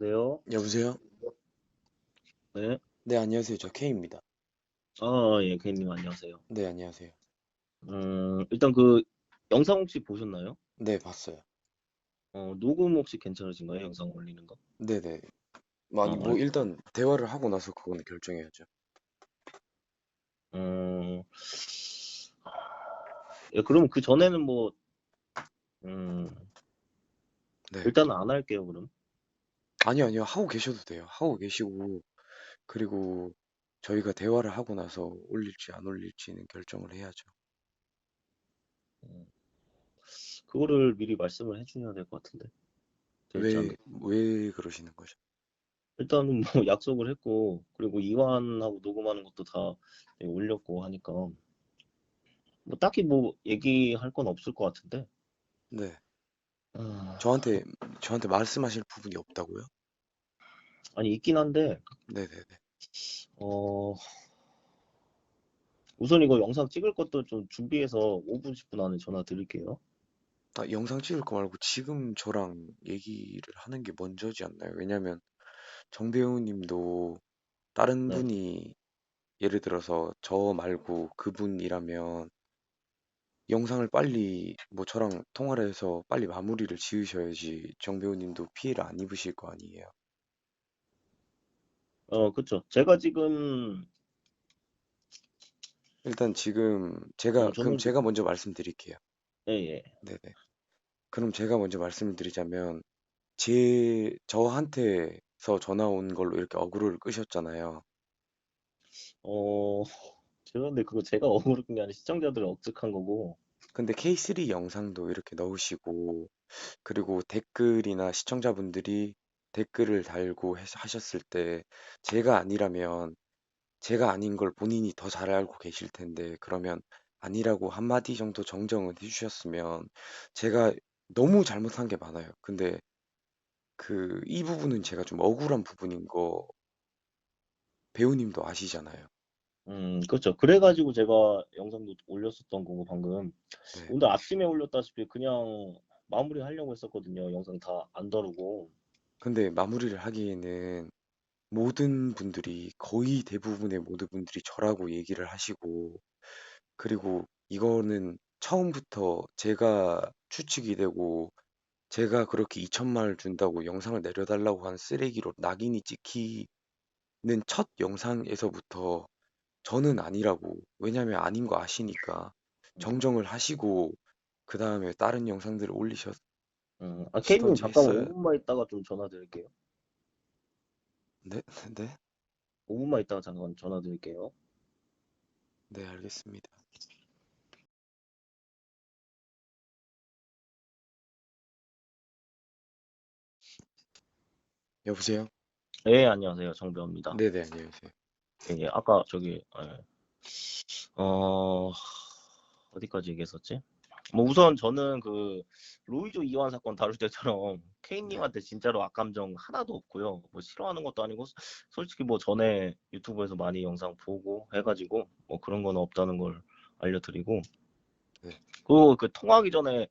네요. 여보세요? 네. 네, 안녕하세요. 저 K입니다. 아, 예, 케이님 안녕하세요. 네, 안녕하세요. 음, 일단 그 영상 혹시 보셨나요? 네, 봤어요. 어, 녹음 혹시 괜찮으신가요? 영상 올리는 거? 네네. 아니, 어, 뭐, 일단, 대화를 하고 나서 그거는 결정해야죠. 음, 예, 그럼 그 전에는 뭐, 음, 네. 일단은 안 할게요, 그럼. 아니요, 아니요. 하고 계셔도 돼요. 하고 계시고, 그리고 저희가 대화를 하고 나서 올릴지 안 올릴지는 결정을 해야죠. 음, 그거를 미리 말씀을 해주셔야 될 것 같은데. 될지 안 왜, 될- 왜 그러시는 거죠? 일단은 뭐 약속을 했고, 그리고 이완하고 녹음하는 것도 다 예, 올렸고 하니까, 뭐 딱히 뭐 얘기할 건 없을 것 같은데. 네. 아, 저한테, 저한테 말씀하실 부분이 없다고요? 아니, 있긴 한데, 네네네. 어, 우선 이거 영상 찍을 것도 좀 준비해서 5분, 10분 안에 전화 드릴게요. 아, 영상 찍을 거 말고 지금 저랑 얘기를 하는 게 먼저지 않나요? 왜냐면 정 배우님도 다른 네. 분이 예를 들어서 저 말고 그분이라면 영상을 빨리 뭐 저랑 통화를 해서 빨리 마무리를 지으셔야지 정 배우님도 피해를 안 입으실 거 아니에요. 어, 그쵸. 제가 지금, 일단 지금 제가 어, 그럼 저는, 제가 먼저 말씀드릴게요. 예, 예. 네네. 그럼 제가 먼저 말씀을 드리자면 제 저한테서 전화 온 걸로 이렇게 어그로를 끄셨잖아요. 어, 근데 그거 제가 억울한 게 아니라 시청자들을 억측한 거고, 근데 K3 영상도 이렇게 넣으시고 그리고 댓글이나 시청자분들이 댓글을 달고 해- 하셨을 때 제가 아니라면 제가 아닌 걸 본인이 더 잘 알고 계실 텐데 그러면 아니라고 한마디 정도 정정은 해주셨으면 제가 너무 잘못한 게 많아요. 근데 그 이 부분은 제가 좀 억울한 부분인 거 배우님도 아시잖아요. 음, 그렇죠. 그래가지고 제가 영상도 올렸었던 거고, 방금. 네. 오늘 아침에 올렸다시피 그냥 마무리 하려고 했었거든요. 영상 다 안 다루고. 근데 마무리를 하기에는 모든 분들이 거의 대부분의 모든 분들이 저라고 얘기를 하시고 그리고 이거는 처음부터 제가 추측이 되고 제가 그렇게 2천만을 준다고 영상을 내려달라고 한 쓰레기로 낙인이 찍히는 첫 영상에서부터 저는 아니라고 왜냐면 아닌 거 아시니까 정정을 하시고 그 다음에 다른 영상들을 올리셨 음, 아, 케이님 시던지 잠깐 했어요? 5분만 있다가 좀 전화 드릴게요. 네, 네, 5분만 있다가 잠깐 전화 드릴게요. 네, 알겠습니다. 여보세요? 예, 안녕하세요. 정배우입니다. 네, 네, 안녕하세요. 예, 예, 아까 저기, 예. 어, 어디까지 얘기했었지? 뭐 우선 저는 그 로이조 이완 사건 다룰 때처럼 케이님한테 진짜로 악감정 하나도 없고요. 뭐 싫어하는 것도 아니고 소- 솔직히 뭐 전에 유튜브에서 많이 영상 보고 해가지고 뭐 그런 건 없다는 걸 알려드리고 네. 그리고 그 통화하기 전에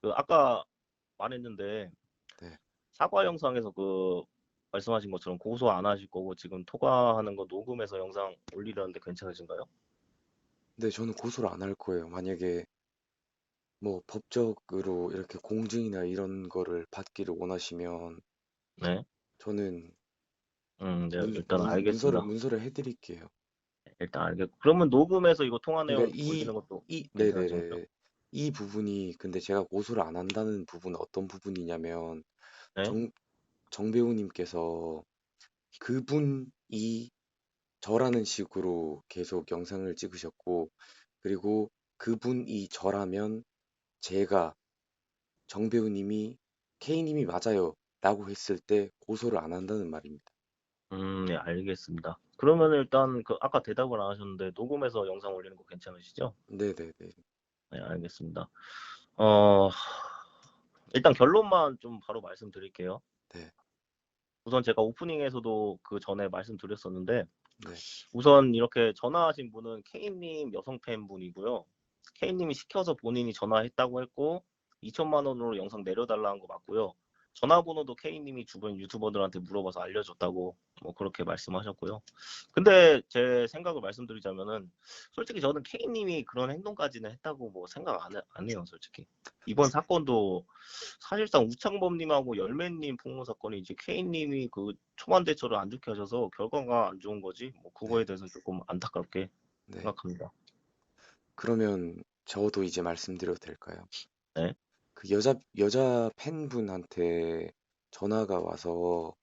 그 아까 말했는데 네. 사과 영상에서 그 말씀하신 것처럼 고소 안 하실 거고 지금 통화하는 거 녹음해서 영상 올리려는데 괜찮으신가요? 네, 저는 고소를 안 할 거예요. 만약에 뭐 법적으로 이렇게 공증이나 이런 거를 받기를 원하시면 네. 저는 음, 네, 문, 일단 문, 문서를 알겠습니다. 문서를 해드릴게요. 일단 알겠고 그러면 녹음해서 이거 통화 내용 그러니까 이, 올리는 것도 이, 괜찮으신가요? 네네네. 이 부분이 근데 제가 고소를 안 한다는 부분은 어떤 부분이냐면 네. 정, 정 배우님께서 그분이 저라는 식으로 계속 영상을 찍으셨고 그리고 그분이 저라면 제가 정 배우님이 K님이 맞아요 라고 했을 때 고소를 안 한다는 말입니다. 음, 네, 알겠습니다. 그러면 일단 그 아까 대답을 안 하셨는데 녹음해서 영상 올리는 거 괜찮으시죠? 네네네. 네, 알겠습니다. 어, 일단 결론만 좀 바로 말씀드릴게요. 네. 우선 제가 오프닝에서도 그 전에 말씀드렸었는데 네. 우선 이렇게 전화하신 분은 K님 여성 팬분이고요. K님이 시켜서 본인이 전화했다고 했고 2천만 원으로 영상 내려달라는 거 맞고요. 전화번호도 K님이 주변 유튜버들한테 물어봐서 알려줬다고 뭐 그렇게 말씀하셨고요. 근데 제 생각을 말씀드리자면은 솔직히 저는 K님이 그런 행동까지는 했다고 뭐 생각 안, 해- 안 해요, 솔직히. 이번 사건도 사실상 우창범님하고 열매님 폭로 사건이 이제 K님이 그 초반 대처를 안 좋게 하셔서 결과가 안 좋은 거지. 뭐 그거에 대해서 조금 안타깝게 네. 생각합니다. 그러면 저도 이제 말씀드려도 될까요? 네. 그 여자 여자 팬분한테 전화가 와서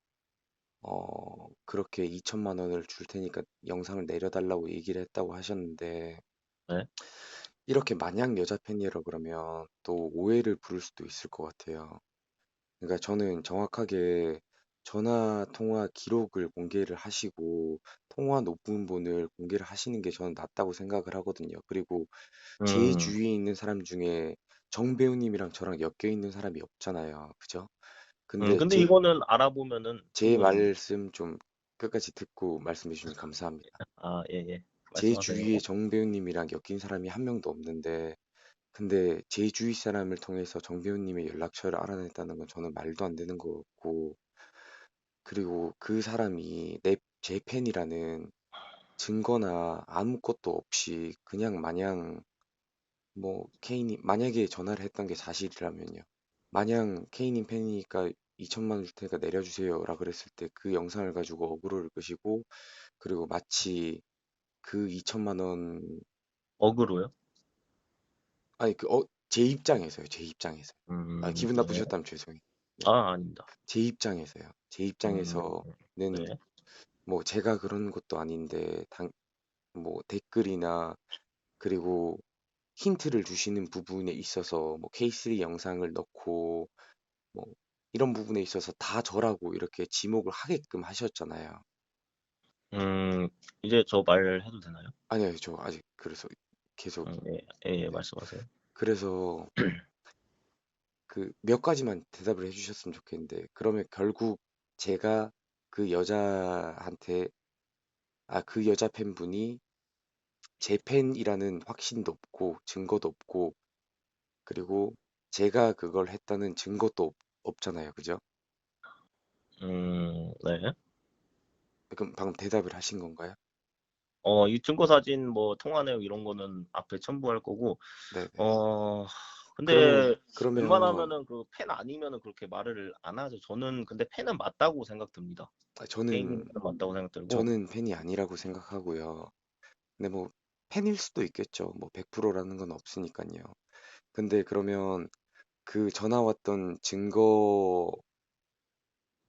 어 그렇게 2천만 원을 줄 테니까 영상을 내려달라고 얘기를 했다고 하셨는데 네. 이렇게 마냥 여자 팬이라 그러면 또 오해를 부를 수도 있을 것 같아요. 그러니까 저는 정확하게 전화 통화 기록을 공개를 하시고 통화 녹음본을 공개를 하시는 게 저는 낫다고 생각을 하거든요. 그리고 제 음, 주위에 있는 사람 중에 정 배우님이랑 저랑 엮여 있는 사람이 없잖아요. 그죠? 음, 근데 근데 제, 이거는 알아보면은 제 충분히 말씀 좀 끝까지 듣고 말씀해 주시면 감사합니다. 아, 예, 예. 제 말씀하세요. 주위에 정 배우님이랑 엮인 사람이 한 명도 없는데 근데 제 주위 사람을 통해서 정 배우님의 연락처를 알아냈다는 건 저는 말도 안 되는 것 같고 그리고 그 사람이 내 제 팬이라는 증거나 아무것도 없이 그냥 마냥 뭐 케인이 만약에 전화를 했던 게 사실이라면요. 마냥 케인님 팬이니까 2천만 원 줄 테니까 내려주세요라 그랬을 때 그 영상을 가지고 어그로를 끄시고 그리고 마치 그 2천만 원 어그로요? 아니 그 어 제 입장에서요. 제 입장에서. 아 음, 기분 네. 나쁘셨다면 죄송해요. 네. 아, 아닙니다. 제 입장에서요. 제 음, 입장에서는 네. 뭐 제가 그런 것도 아닌데 당 뭐 댓글이나 그리고 힌트를 주시는 부분에 있어서 뭐 K3 영상을 넣고 뭐 이런 부분에 있어서 다 저라고 이렇게 지목을 하게끔 하셨잖아요. 음, 이제 저 말해도 되나요? 아니요, 저 아직 그래서 계속 음, 예, 예, 예, 말씀하세요. 그래서 그 몇 가지만 대답을 해주셨으면 좋겠는데 그러면 결국 제가 그 여자한테 아 그 여자 팬분이 제 팬이라는 확신도 없고 증거도 없고 그리고 제가 그걸 했다는 증거도 없, 없잖아요, 그죠? 음, 네. 그럼 방금 대답을 하신 건가요? 어, 이 증거 사진 뭐 통화 내용 이런 거는 앞에 첨부할 거고, 네네. 어, 근데 그러면 그러면 웬만하면은 그 팬 아니면은 그렇게 말을 안 하죠. 저는 근데 팬은 맞다고 생각됩니다. 아, 저는 맞다고 생각 들고, 저는 팬이 아니라고 생각하고요. 근데 뭐 팬일 수도 있겠죠. 뭐 100%라는 건 없으니까요. 근데 그러면 그 전화 왔던 증거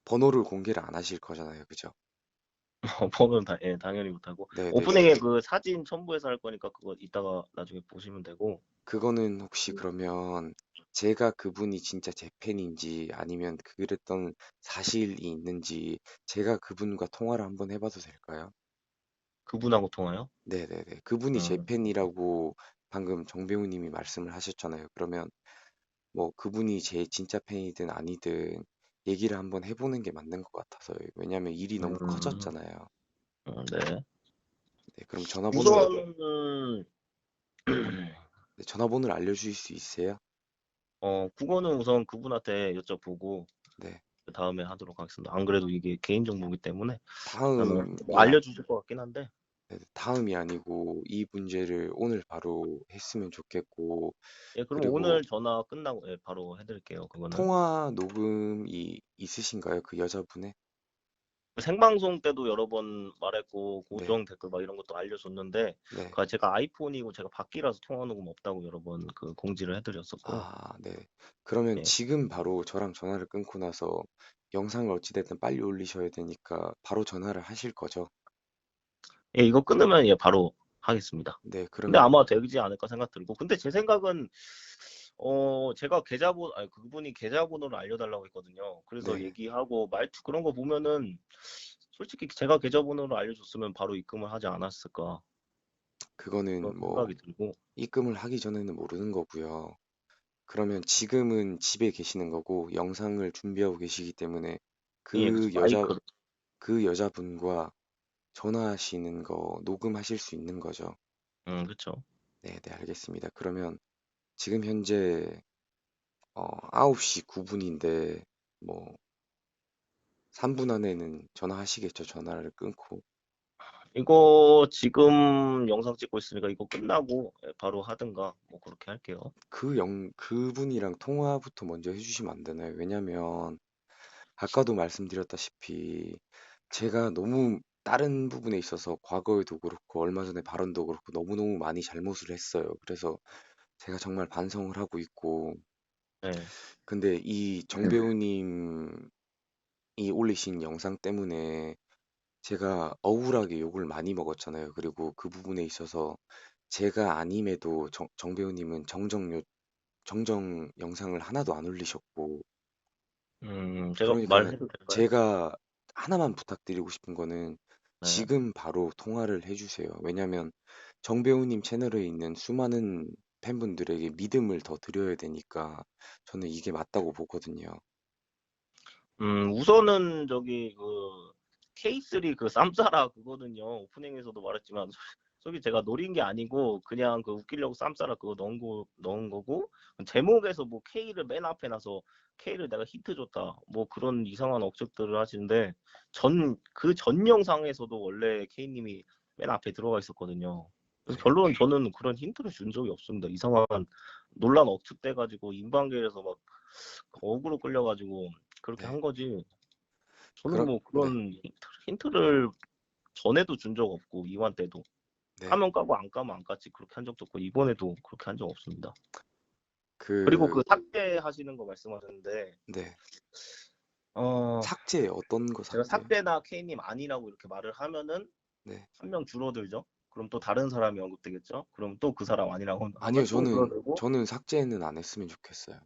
번호를 공개를 안 하실 거잖아요. 그죠? 번호는 다, 예, 당연히 못하고, 네네. 오프닝에 그 사진 첨부해서 할 거니까 그거 이따가 나중에 보시면 되고, 그거는 혹시 그러면 제가 그분이 진짜 제 팬인지 아니면 그랬던 사실이 있는지 제가 그분과 통화를 한번 해봐도 될까요? 그분하고 통화요? 네네네. 그분이 제 음, 팬이라고 방금 정배우님이 말씀을 하셨잖아요. 그러면 뭐 그분이 제 진짜 팬이든 아니든 얘기를 한번 해보는 게 맞는 것 같아서요. 왜냐면 일이 너무 음, 커졌잖아요. 음, 네. 네, 그럼 전화번호, 우선은 네, 전화번호를 알려주실 수 있어요? 어 그거는 우선 그분한테 여쭤보고 네. 그 다음에 하도록 하겠습니다. 안 그래도 이게 개인 정보이기 때문에 다음이 뭐 알려주실 것 같긴 한데 네, 다음이 아니고 이 문제를 오늘 바로 했으면 좋겠고 예 그럼 오늘 전화 끝나고 예, 바로 해드릴게요. 그거는 통화 녹음이 있으신가요? 그 여자분의? 생방송 때도 여러 번 말했고 네, 고정 댓글 막 이런 것도 알려줬는데 네. 그 제가 아이폰이고 제가 바퀴라서 통화 녹음 없다고 여러 번 그 공지를 해드렸었고 아, 네. 그러면 예, 지금 바로 저랑 전화를 끊고 나서 영상을 어찌됐든 빨리 올리셔야 되니까 바로 전화를 하실 거죠? 예 이거 끊으면 예 바로 하겠습니다. 네, 근데 그러면 아마 되지 않을까 생각 들고 근데 제 생각은 어 제가 계좌번 아니 그분이 계좌번호를 알려달라고 했거든요. 그래서 네, 얘기하고 말투 그런 거 보면은 솔직히 제가 계좌번호를 알려줬으면 바로 입금을 하지 않았을까 그거는 뭐 생각이 들고 입금을 하기 전에는 모르는 거고요. 그러면 지금은 집에 계시는 거고 영상을 준비하고 계시기 때문에 예그 그래서 여자 마이크 그 여자분과 전화하시는 거 녹음하실 수 있는 거죠. 음 그쵸 네, 네, 알겠습니다. 그러면 지금 현재 어, 9시 9분인데 뭐 3분 안에는 전화하시겠죠. 전화를 끊고. 이거 지금 영상 찍고 있으니까 이거 끝나고 예, 바로 하든가 뭐 그렇게 할게요. 그 영, 그분이랑 통화부터 먼저 해주시면 안 되나요? 왜냐면 아까도 말씀드렸다시피 제가 너무 다른 부분에 있어서 과거에도 그렇고 얼마 전에 발언도 그렇고 너무너무 많이 잘못을 했어요. 그래서 제가 정말 반성을 하고 있고 네. 근데 이 정배우님이 올리신 영상 때문에 제가 억울하게 욕을 많이 먹었잖아요. 그리고 그 부분에 있어서 제가 아님에도 정, 정배우님은 정정 요, 정정 영상을 하나도 안 올리셨고 음, 제가 그러니까 말해도 될까요? 제가 하나만 부탁드리고 싶은 거는 네. 지금 바로 통화를 해주세요. 왜냐면 정배우님 채널에 있는 수많은 팬분들에게 믿음을 더 드려야 되니까 저는 이게 맞다고 보거든요. 음, 우선은 저기 그 K3 그 쌈싸라 그거는요. 오프닝에서도 말했지만 솔직히 제가 노린 게 아니고 그냥 그 웃기려고 쌈싸라 그거 넣은 거 넣은 거고 제목에서 뭐 K를 맨 앞에 놔서 K를 내가 히트 줬다. 뭐 그런 이상한 억측들을 하시는데 전 그전 영상에서도 원래 K님이 맨 앞에 들어가 있었거든요. 그래서 네. 결론은 저는 그런 힌트를 준 적이 없습니다. 이상한 논란 억측돼 가지고 인방계에서 막 어그로 끌려가지고 그렇게 네. 한 거지. 저는 그럼- 뭐 그런 힌트, 힌트를 전에도 준 적 없고 이완 때도 네. 까면 까고 안 까면 안 깠지 그렇게 한 적도 없고 이번에도 그렇게 한 적 없습니다. 그, 그리고 그 삭제 하시는 거 말씀하셨는데 네. 어 삭제 어떤 거 제가 삭제? 삭제나 K님 아니라고 이렇게 말을 하면은 네. 한명 줄어들죠. 그럼 또 다른 사람이 언급되겠죠. 그럼 또 그 사람 아니라고 아니요, 또 저는 저는 삭제는 안 했으면 좋겠어요.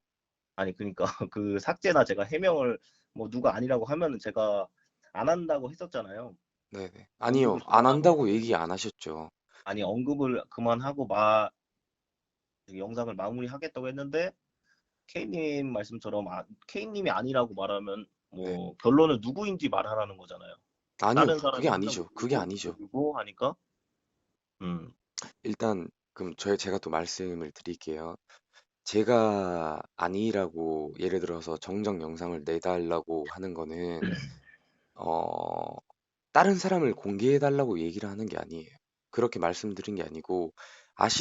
아니 그러니까 그 삭제나 제가 해명을 뭐 누가 아니라고 하면은 제가 안 한다고 했었잖아요. 네네. 아니요, 안 한다고 얘기 안 하셨죠. 아니 언급을 그만하고 마 영상을 마무리하겠다고 했는데 K님 말씀처럼 아, K님이 아니라고 말하면 뭐 네. 결론은 누구인지 말하라는 거잖아요. 아니요, 다른 사람이 그게 아니죠. 그게 아니죠. 줄고 하니까 음 일단 그럼 저 제가 또 말씀을 드릴게요. 제가 아니라고 예를 들어서 정정 영상을 내달라고 하는 거는 어 다른 사람을 공개해 달라고 얘기를 하는 게 아니에요. 그렇게 말씀드린 게 아니고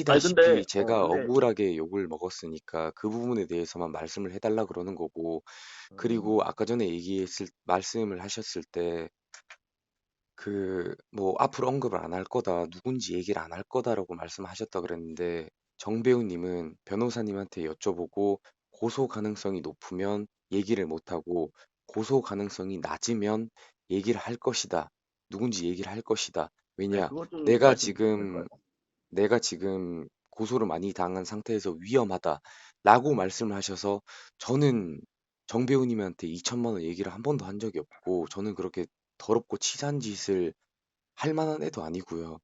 아니 아시다시피 근데 제가 어 근데 억울하게 욕을 먹었으니까 그 부분에 대해서만 말씀을 해달라 그러는 거고 음, 그리고 아까 전에 얘기했을 말씀을 하셨을 때 그 뭐 앞으로 언급을 안 할 거다 누군지 얘기를 안 할 거다라고 말씀하셨다 그랬는데 정배우 님은 변호사님한테 여쭤보고 고소 가능성이 높으면 얘기를 못 하고 고소 가능성이 낮으면 얘기를 할 것이다 누군지 얘기를 할 것이다 네, 왜냐 그것 좀 내가 말씀 지금? 내가 지금 고소를 많이 당한 상태에서 위험하다라고 말씀을 하셔서 저는 정배우 님한테 2천만 원 얘기를 한 번도 한 적이 없고 저는 그렇게 더럽고 치사한 짓을 할 만한 애도 아니고요.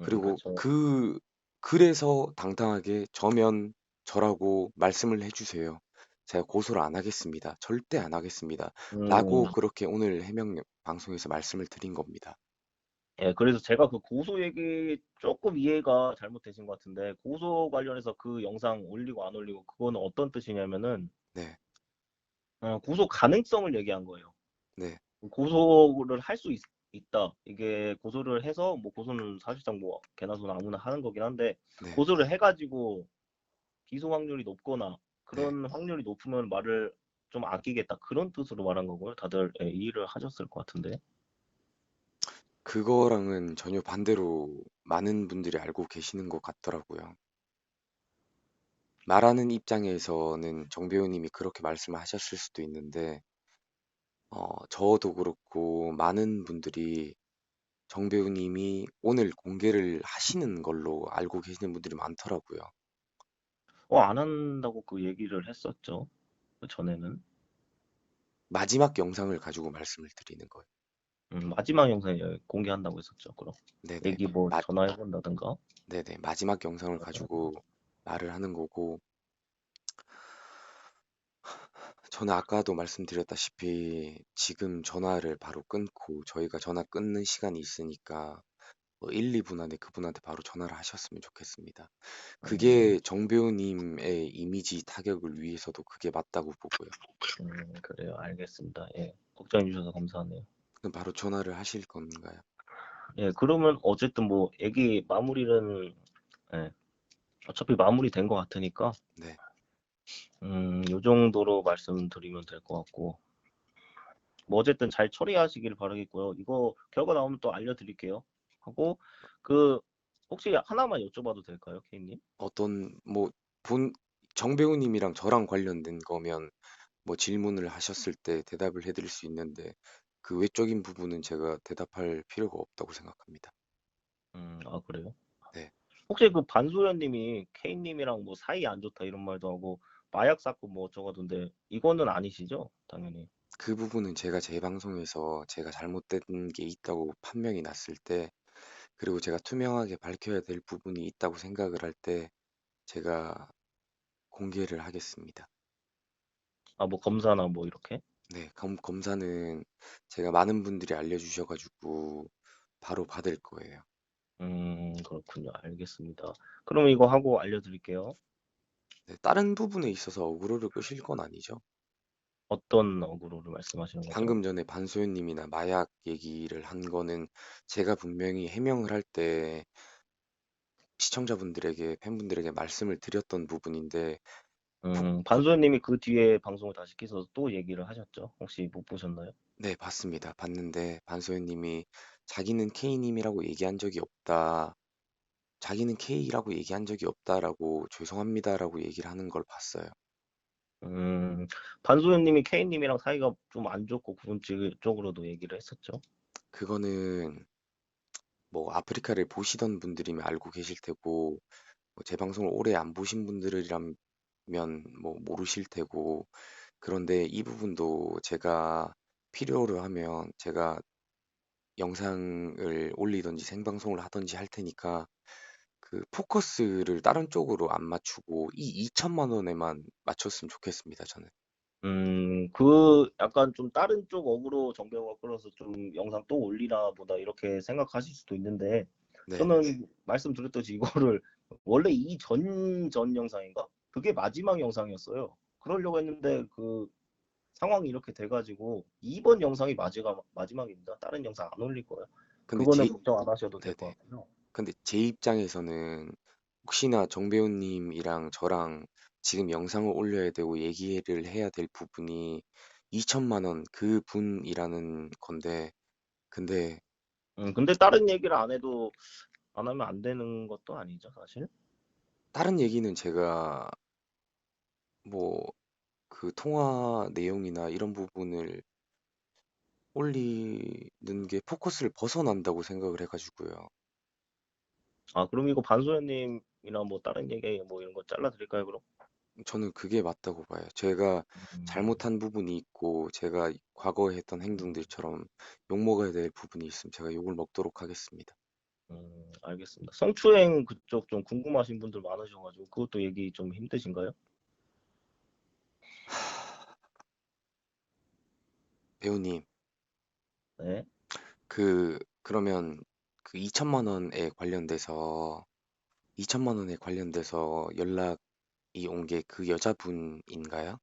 음, 그리고 그렇죠. 그 그래서 당당하게 저면 저라고 말씀을 해주세요. 제가 고소를 안 하겠습니다. 절대 안 하겠습니다. 라고 음, 그렇게 오늘 해명 방송에서 말씀을 드린 겁니다. 예, 그래서 제가 그 고소 얘기 조금 이해가 잘못되신 것 같은데 고소 관련해서 그 영상 올리고 안 올리고 그거는 어떤 뜻이냐면은 네, 어, 고소 가능성을 얘기한 거예요. 네, 고소를 할 수 있다. 이게 고소를 해서 뭐 고소는 사실상 뭐 개나 소나 아무나 하는 거긴 한데 네, 고소를 해가지고 기소 확률이 높거나 네. 그런 확률이 높으면 말을 좀 아끼겠다 그런 뜻으로 말한 거고요. 다들 예, 이해를 하셨을 것 같은데. 그거랑은 전혀 반대로 많은 분들이 알고 계시는 것 같더라고요. 말하는 입장에서는 정 배우님이 그렇게 말씀하셨을 수도 있는데, 어, 저도 그렇고 많은 분들이 정 배우님이 오늘 공개를 하시는 걸로 알고 계시는 분들이 많더라고요. 어, 안 한다고 그 얘기를 했었죠. 그 전에는. 마지막 영상을 가지고 말씀을 드리는 거예요. 음, 마지막 영상에 공개한다고 했었죠. 그럼 네네, 얘기 뭐 마, 전화해 본다든가. 네네, 마지막 영상을 가지고 말을 하는 거고, 저는 아까도 말씀드렸다시피 지금 전화를 바로 끊고 저희가 전화 끊는 시간이 있으니까 어 1-2분 안에 그분한테 바로 전화를 하셨으면 좋겠습니다. 음. 그게 정 배우님의 이미지 타격을 위해서도 그게 맞다고 보고요. 음 그래요. 알겠습니다. 예. 걱정해 주셔서 감사하네요. 그럼 바로 전화를 하실 건가요? 예 그러면 어쨌든 뭐 얘기 마무리는 예 어차피 마무리된 것 같으니까 네. 음 요 정도로 말씀드리면 될 것 같고 뭐 어쨌든 잘 처리하시길 바라겠고요. 이거 결과 나오면 또 알려드릴게요. 하고 그 혹시 하나만 여쭤봐도 될까요, 케이님? 어떤 뭐 본 정 배우님이랑 저랑 관련된 거면 뭐 질문을 하셨을 때 대답을 해 드릴 수 있는데 그 외적인 부분은 제가 대답할 필요가 없다고 생각합니다. 음, 아 그래요? 네. 혹시 그 반소연님이 케이님이랑 뭐 사이 안 좋다 이런 말도 하고 마약 사건 뭐 하던데 이거는 아니시죠? 당연히. 그 부분은 제가 제 방송에서 제가 잘못된 게 있다고 판명이 났을 때 그리고 제가 투명하게 밝혀야 될 부분이 있다고 생각을 할 때 제가 공개를 하겠습니다. 아 뭐 검사나 뭐 이렇게? 네, 검, 검사는 제가 많은 분들이 알려주셔가지고 바로 받을 거예요. 음 그렇군요. 알겠습니다. 그럼 이거 하고 알려드릴게요. 네, 다른 부분에 있어서 어그로를 끄실 건 아니죠? 어떤 어그로를 말씀하시는 거죠? 방금 전에 반소연 님이나 마약 얘기를 한 거는 제가 분명히 해명을 할 때 시청자분들에게 팬분들에게 말씀을 드렸던 부분인데 음 반소연 님이 그 뒤에 방송을 다시 켜서 또 얘기를 하셨죠? 혹시 못 보셨나요? 네, 봤습니다. 봤는데 반소연 님이 자기는 K님이라고 얘기한 적이 없다. 자기는 K라고 얘기한 적이 없다라고 죄송합니다라고 얘기를 하는 걸 봤어요. 음 반소연님이 케이님이랑 사이가 좀 안 좋고 그분 쪽- 쪽으로도 얘기를 했었죠. 그거는 뭐 아프리카를 보시던 분들이면 알고 계실 테고 뭐제 방송을 오래 안 보신 분들이라면 뭐 모르실 테고 그런데 이 부분도 제가 필요로 하면 제가 영상을 올리든지 생방송을 하든지 할 테니까 그 포커스를 다른 쪽으로 안 맞추고 이 2천만 원에만 맞췄으면 좋겠습니다, 저는. 음, 그 약간 좀 다른 쪽 어그로 정배우가 끌어서 좀 영상 또 올리나 보다 이렇게 생각하실 수도 있는데 네, 저는 말씀드렸듯이 이거를 원래 이 전 전 영상인가? 그게 마지막 영상이었어요. 그러려고 했는데 그 상황이 이렇게 돼가지고 이번 영상이 마지막 마지막입니다. 다른 영상 안 올릴 거예요. 그거는 제, 걱정 안 하셔도 될 것. 같고요. 근데 제 입장에서는 혹시나 정 배우님이랑 저랑 지금 영상을 올려야 되고 얘기를 해야 될 부분이 2천만 원 그 분이라는 건데 근데 음, 근데 다른 얘기를 안 해도 안 하면 안 되는 것도 아니죠, 사실. 다른 얘기는 제가 뭐 그 통화 내용이나 이런 부분을 올리는 게 포커스를 벗어난다고 생각을 해가지고요. 아, 그럼 이거 반소연님이나 뭐 다른 얘기 뭐 이런 거 잘라드릴까요, 그럼? 저는 그게 맞다고 봐요. 제가 음, 잘못한 부분이 있고 제가 과거에 했던 행동들처럼 욕먹어야 될 부분이 있으면 제가 욕을 먹도록 하겠습니다. 음, 알겠습니다. 성추행 그쪽 좀 궁금하신 분들 많으셔가지고 그것도 얘기 좀 힘드신가요? 배우님, 네. 그 그러면 그 2천만 원에 관련돼서 2천만 원에 관련돼서 연락이 온 게 그 여자분인가요?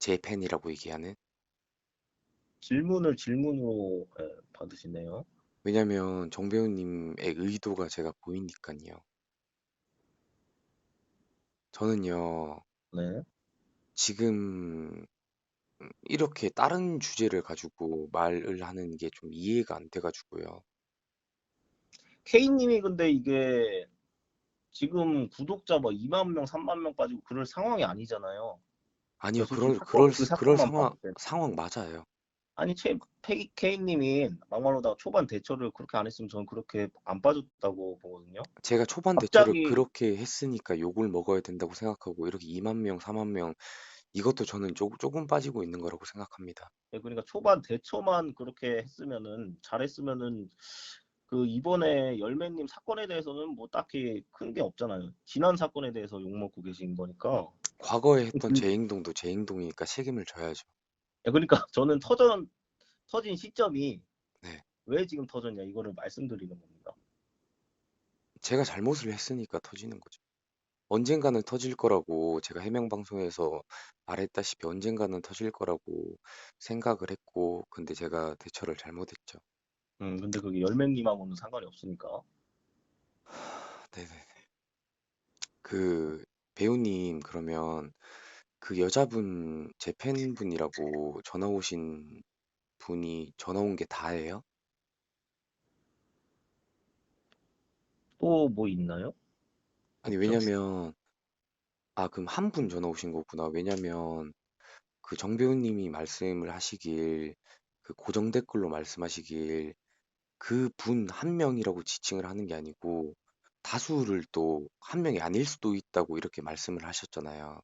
제 팬이라고 얘기하는? 질문을 질문으로 예, 받으시네요. 왜냐면 정 배우님의 의도가 제가 보이니까요. 저는요, 네. 지금 음, 이렇게 다른 주제를 가지고 말을 하는 게 좀 이해가 안 돼가지고요. K님이 근데 이게 지금 구독자 뭐 2만 명, 3만 명 빠지고 그럴 상황이 아니잖아요. 아니요, 그럴, 그럴, 그 수- 그럴 상황. 상황 맞아요. 아니, 최, 페이, K님이 막말로다가 초반 대처를 그렇게 안 했으면 저는 그렇게 안 빠졌다고 보거든요. 제가 초반 대처를 갑자기 그렇게 했으니까 욕을 먹어야 된다고 생각하고 이렇게 2만 명, 4만 명 이것도 저는 조, 조금 빠지고 있는 거라고 생각합니다. 예, 그러니까 초반 대처만 그렇게 했으면은 잘했으면은 그 이번에 열매님 사건에 대해서는 뭐 딱히 큰 게 없잖아요. 지난 사건에 대해서 욕먹고 계신 거니까. 과거에 했던 음. 제 행동도 제 행동이니까 책임을 져야죠. 예, 그러니까 저는 터전 터진 시점이 네. 왜 지금 터졌냐 이거를 말씀드리는 겁니다. 제가 잘못을 했으니까 터지는 거죠. 언젠가는 터질 거라고 제가 해명 방송에서 말했다시피 언젠가는 터질 거라고 생각을 했고 근데 제가 대처를 잘못했죠. 음, 근데 그게 열맹님하고는 상관이 없으니까. 네네네. 그 배우님 그러면 그 여자분 제 팬분이라고 전화 오신 분이 전화 온 게 다예요? 또 뭐 있나요? 아니? 왜냐면 아 그럼 한 분 전화 오신 거구나. 왜냐면 그 정 배우님이 말씀을 하시길 그 고정 댓글로 말씀하시길 그분한 명이라고 지칭을 하는 게 아니고 다수를 또한 명이 아닐 수도 있다고 이렇게 말씀을 하셨잖아요.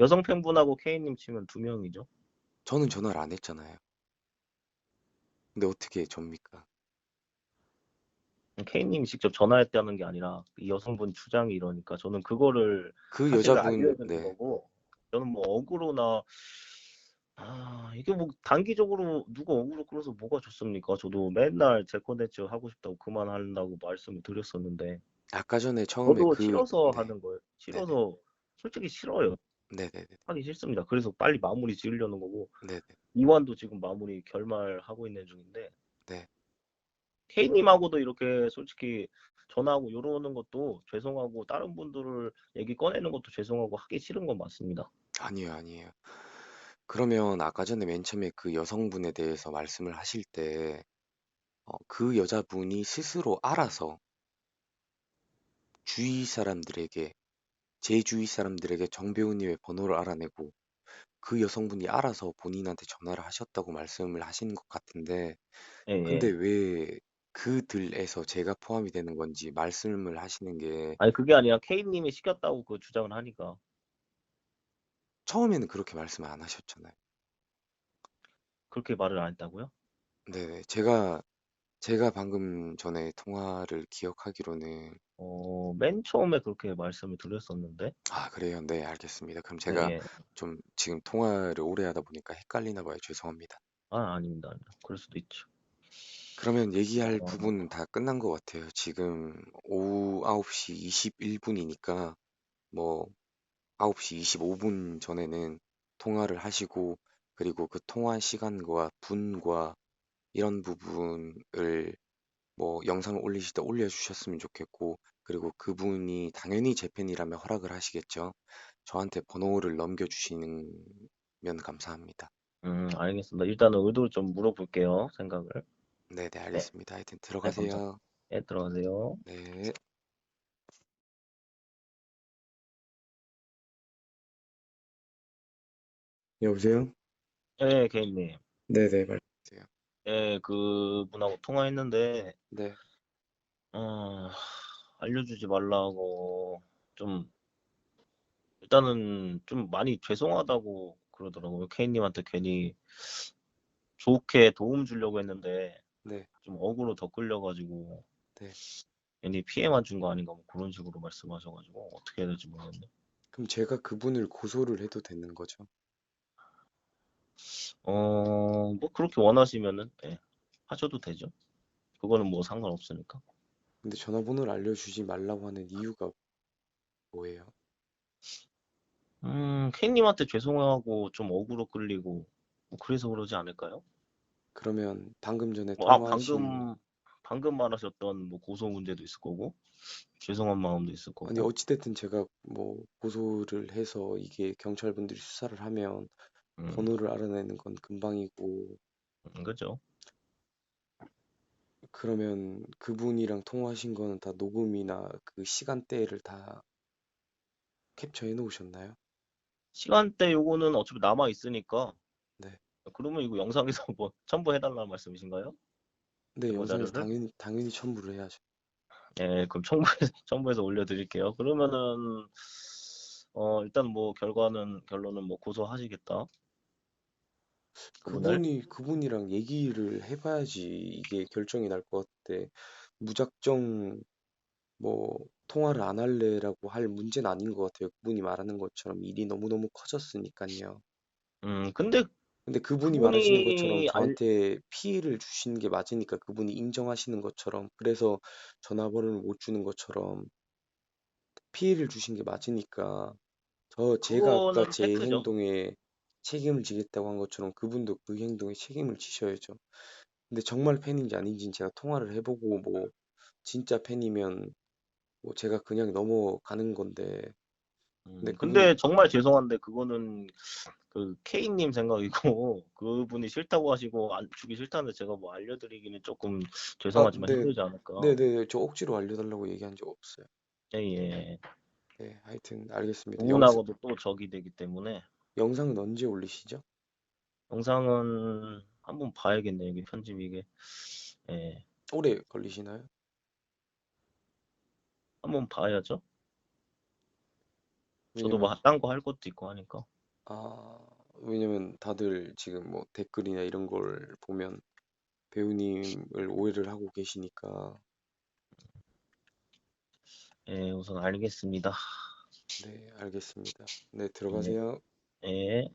여성 팬분하고 K님 치면 두 명이죠. 저는 전화를 안 했잖아요. 근데 어떻게 접니까? K님이 직접 전화했다는 게 아니라 이 여성분 주장이 이러니까 저는 그거를 그 사실을 여자분 알려야 되는 네. 거고 저는 뭐 억울로나 아 이게 뭐 단기적으로 누가 억울로 끌어서 뭐가 좋습니까? 저도 맨날 제 콘텐츠 하고 싶다고 그만한다고 말씀을 드렸었는데 아까 전에 처음에 저도 그 싫어서 네. 하는 거예요. 네네. 싫어서 솔직히 싫어요. 네네네. 하기 싫습니다. 그래서 빨리 마무리 지으려는 거고 네네. 이완도 지금 마무리 결말하고 있는 중인데 네. K님하고도 이렇게 솔직히 전화하고 이러는 것도 죄송하고 다른 분들을 얘기 꺼내는 것도 죄송하고 하기 싫은 건 맞습니다. 아니에요, 아니에요. 그러면 아까 전에 맨 처음에 그 여성분에 대해서 말씀을 하실 때, 어, 그 여자분이 스스로 알아서 주위 사람들에게, 제 주위 사람들에게 정배우님의 번호를 알아내고, 그 여성분이 알아서 본인한테 전화를 하셨다고 말씀을 하시는 것 같은데, 예, 근데 예. 왜 그들에서 제가 포함이 되는 건지 말씀을 하시는 게, 아니 그게 아니라 K님이 시켰다고 그 주장을 하니까 처음에는 그렇게 말씀 안 하셨잖아요. 그렇게 말을 안 했다고요? 네네. 제가, 제가 방금 전에 통화를 기억하기로는, 어, 맨 처음에 그렇게 말씀을 드렸었는데 아, 그래요. 네, 알겠습니다. 그럼 예, 제가 예. 좀 지금 통화를 오래 하다 보니까 헷갈리나 봐요. 죄송합니다. 아, 아닙니다, 아닙니다. 그럴 수도 있죠. 그러면 얘기할 어, 부분은 다 끝난 것 같아요. 지금 오후 9시 21분이니까 뭐 9시 25분 전에는 통화를 하시고 그리고 그 통화 시간과 분과 이런 부분을 뭐 영상을 올리실 때 올려주셨으면 좋겠고 그리고 그분이 당연히 제 팬이라면 허락을 하시겠죠. 저한테 번호를 넘겨주시면 감사합니다. 음, 알겠습니다. 일단은 의도를 좀 물어볼게요, 생각을. 네네 네, 알겠습니다. 하여튼 네, 감사. 들어가세요. 네, 들어가세요. 네. 여보세요? 예, K님. 네네 말씀하세요. 예, 그 분하고 통화했는데 네. 어, 알려주지 말라고 좀 일단은 좀 많이 죄송하다고 그러더라고요. K님한테 괜히 좋게 도움 주려고 했는데 네. 좀 억으로 더 끌려가지고 네. 괜히 피해만 준 거 아닌가 뭐 그런 식으로 말씀하셔가지고 어떻게 해야 될지 모르겠네. 그럼 제가 그분을 고소를 해도 되는 거죠? 어, 뭐 그렇게 원하시면은 예, 하셔도 되죠. 그거는 뭐 상관없으니까. 근데 전화번호를 알려주지 말라고 하는 이유가 뭐예요? 음, K님한테 죄송하고 좀 억으로 끌리고 뭐 그래서 그러지 않을까요? 그러면 방금 전에 뭐, 아, 통화하신 방금 방금 말하셨던 뭐 고소 문제도 있을 거고 죄송한 마음도 있을 아니 거고. 어찌됐든 제가 뭐 고소를 해서 이게 경찰분들이 수사를 하면 음, 번호를 알아내는 건 금방이고 음, 그죠? 그러면 그분이랑 통화하신 거는 다 녹음이나 그 시간대를 다 캡처해 놓으셨나요? 시간대 요거는 어차피 남아 있으니까. 네. 그러면 이거 영상에서 뭐 첨부해달라는 말씀이신가요? 네, 그 영상에서 자료를? 당연히 당연히 첨부를 해야죠. 예, 그럼 첨부해서 첨부해서 올려드릴게요. 그러면은 어 일단 뭐 결과는 결론은 뭐 고소하시겠다. 그분이 그분이랑 얘기를 해 봐야지 이게 결정이 날 것 같아. 무작정 뭐 통화를 안 할래라고 할 문제는 아닌 것 같아요. 그분이 말하는 것처럼 일이 너무너무 커졌으니까요. 음, 근데 근데 그분이 말하시는 것처럼 그분이 알, 저한테 피해를 주시는 게 맞으니까 그분이 인정하시는 것처럼 그래서 전화번호를 못 주는 것처럼 피해를 주신 게 맞으니까 저 제가 아까 그거는 제 팩트죠. 행동에 책임을 지겠다고 한 것처럼 그분도 그 행동에 책임을 지셔야죠. 근데 정말 팬인지 아닌지는 제가 통화를 해보고 뭐 진짜 팬이면 뭐 제가 그냥 넘어가는 건데 근데 음, 근데 정말 죄송한데 그거는 그 K님 생각이고 그분이 싫다고 하시고 안 주기 싫다는데 제가 뭐 알려드리기는 조금 아, 죄송하지만 네, 힘들지 않을까. 네네, 저 억지로 알려달라고 얘기한 적 없어요. 예, 예. 네, 하여튼 알겠습니다. 영상, 그분하고도 또 적이 되기 때문에 영상은 언제 올리시죠? 영상은 한번 봐야겠네 이게 편집 이게. 예. 오래 걸리시나요? 한번 봐야죠. 저도 왜냐면, 뭐 딴 거 할 것도 있고 하니까. 아, 왜냐면 다들 지금 뭐 댓글이나 이런 걸 보면 배우님을 오해를 하고 계시니까, 예, 우선 알겠습니다. 네, 알겠습니다. 네, 네. 들어가세요. 예.